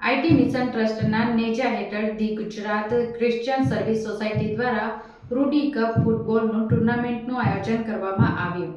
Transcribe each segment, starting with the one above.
IT mission ટ્રસ્ટના નેજા હેઠળ the Gujarat Christian service society દ્વારા રૂડી કપ ફૂટબોલનું ટુર્નામેન્ટનું આયોજન કરવામાં આવ્યું.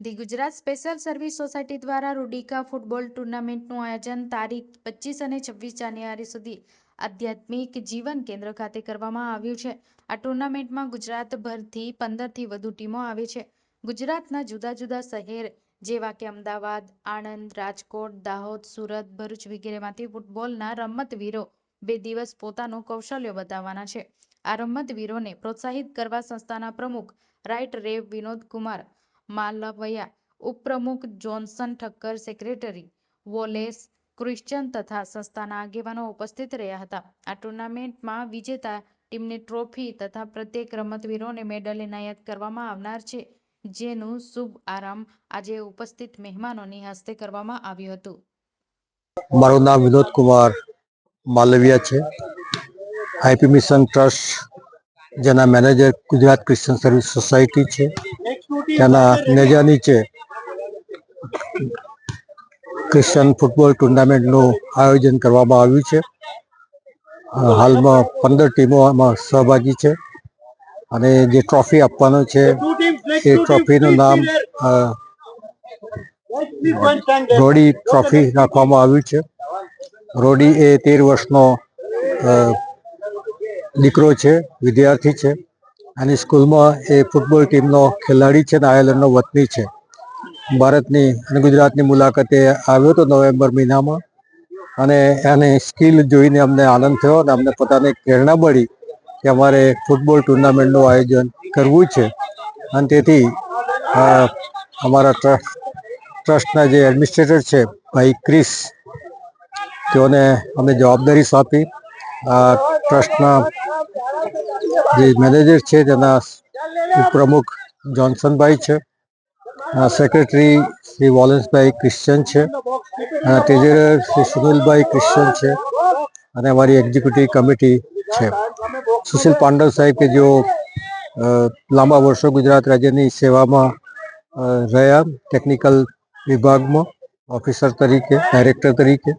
The Gujarat special service society દ્વારા રૂડિકા ફૂટબોલ ટુર્નામેન્ટનું આયોજન તારીખ પચીસ અને છવ્વીસ જાન્યુઆરી સુધી આધ્યાત્મિક જીવન કેન્દ્ર ખાતે કરવામાં આવ્યું છે. આ ટુર્નામેન્ટમાં ગુજરાતભરથી પંદરથી વધુ ટીમો આવે છે. ગુજરાતના જુદા જુદા શહેર જેવા કે અમદાવાદ, આણંદ, રાજકોટ, દાહોદ, સુરત, ભરૂચ વગેરેમાંથી ફૂટબોલના રમતવીરો બે દિવસ પોતાનું કૌશલ્ય બતાવવાના છે. આ રમતવીરોને પ્રોત્સાહિત કરવા સંસ્થાના પ્રમુખ રાઇટ રેવ વિનોદ માલવયા, ઉપપ્રમુખ Johnson Thakkar, secretary Wallace Christian તથા સંસ્થાના આગેવાનો ઉપસ્થિત રહ્યા હતા. આ ટુર્નામેન્ટમાં વિજેતા ટીમને ટ્રોફી તથા પ્રત્યેક રમતવીરોને મેડલ એનાયત કરવામાં આવનાર છે. જેનું શુભ આરામ આજે ઉપસ્થિત મહેમાનોની હસ્તે કરવામાં આવ્યું હતું. મારું નામ વિનોદ કુમાર માલવિયા છે. આઈપી મિશન ટ્રસ્ટ જેના manager Gujarat Christian service society છે. તેના નેજા નીચે ક્રિશ્ચન ફૂટબોલ ટુર્નામેન્ટનું આયોજન કરવામાં આવ્યું છે. હાલમાં પંદર ટીમો આમાં સહભાગી છે. અને જે ટ્રોફી આપવાનો છે એ ટ્રોફીનું નામ રોડી ટ્રોફી રાખવામાં આવ્યું છે. રોડી એ તેર વર્ષનો દીકરો છે, વિદ્યાર્થી છે અને સ્કૂલમાં એ ફૂટબોલ ટીમનો ખેલાડી છે અને આયર્લેન્ડનો વતની છે. ભારતની અને ગુજરાતની મુલાકાતે આવ્યો હતો નવેમ્બર મહિનામાં અને એની સ્કિલ જોઈને અમને આનંદ થયો અને અમને પોતાને પ્રેરણા મળી કે અમારે ફૂટબોલ ટુર્નામેન્ટનું આયોજન કરવું છે. અને તેથી અમારા ટ્રસ્ટ ટ્રસ્ટના જે એડમિનિસ્ટ્રેટર છે, ભાઈ ક્રિસ, તેઓને અમને જવાબદારી સોંપી. આ ટ્રસ્ટના જે મેનેજર છે, તેના પ્રમુખ જોન્સનભાઈ છે. સેક્રેટરી શ્રી વોલેન્સભાઈ ક્રિશ્ચન છે. અને ટ્રેઝરર શ્રી સુનિલભાઈ ક્રિશ્ચન છે. અને અમારી એક્ઝિક્યુટિવ કમિટી છે. સુશીલ પાંડવ સાહેબ કે જેઓ લાંબા વર્ષો ગુજરાત રાજ્યની સેવામાં રહ્યા ટેકનિકલ વિભાગમાં ઓફિસર તરીકે ડાયરેક્ટર તરીકે.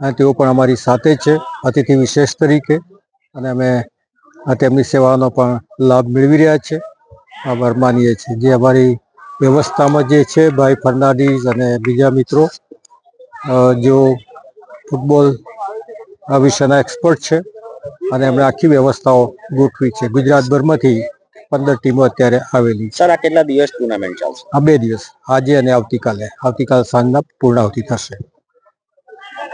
અને તેઓ પણ અમારી સાથે છે, અતિથિ વિશેષ તરીકે. અને અમે તેમની સેવાનો પણ લાભ મેળવી રહ્યા છે. આભાર માનીએ છીએ. જે અમારી વ્યવસ્થામાં જે છે, ભાઈ ફર્નાન્ડીઝ અને બીજા મિત્રો જેઓ ફૂટબોલ વિષયના એક્સપર્ટ છે. અને એમણે આખી વ્યવસ્થાઓ ગોઠવી છે. ગુજરાતભરમાંથી પંદર ટીમો અત્યારે આવેલી સર આ કેટલા દિવસ ટુર્નામેન્ટ ચાલશે? આ બે દિવસ આજે અને આવતીકાલે. આવતીકાલ સાંજના પૂર્ણાવતી થશે.